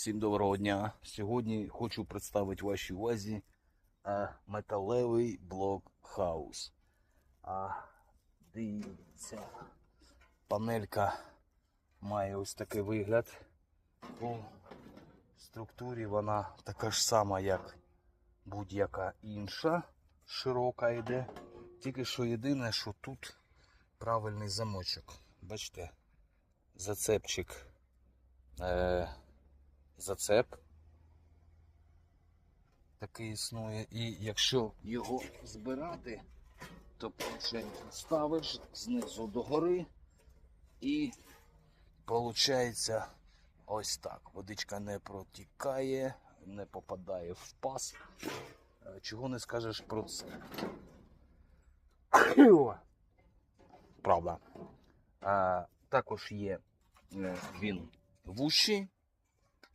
Всім доброго дня. Сьогодні хочу представити вашій увазі е, металевий блок хаус. А, дивіться, панелька має ось такий вигляд. По структурі вона така ж сама, як будь-яка інша. Широка йде. Тільки що єдине, що тут правильний замочок. Бачите, зацепчик. Е, зацеп. Такий існує. І якщо його збирати, то виходить, ставиш знизу догори і виходить ось так. Водичка не протікає, не попадає в паз. Е, Чого не скажеш про це? Правда. А, також є е, він вущий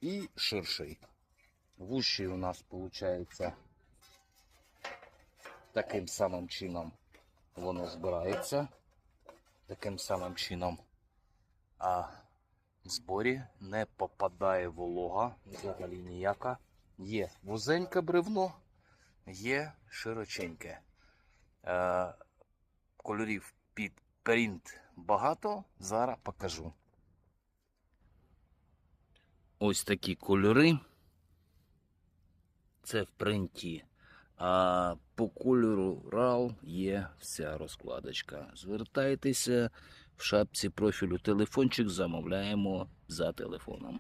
і ширший. Вущий у нас виходить таким самим чином воно збирається. Таким самим чином. А в зборі не попадає волога взагалі ніяка. Є вузеньке бревно, є широченьке. Е, кольорів під принт багато. Зараз покажу. Ось такі кольори. Це в принті. А по кольору RAL є вся розкладочка. Звертайтеся в шапці профілю телефончик, замовляємо за телефоном.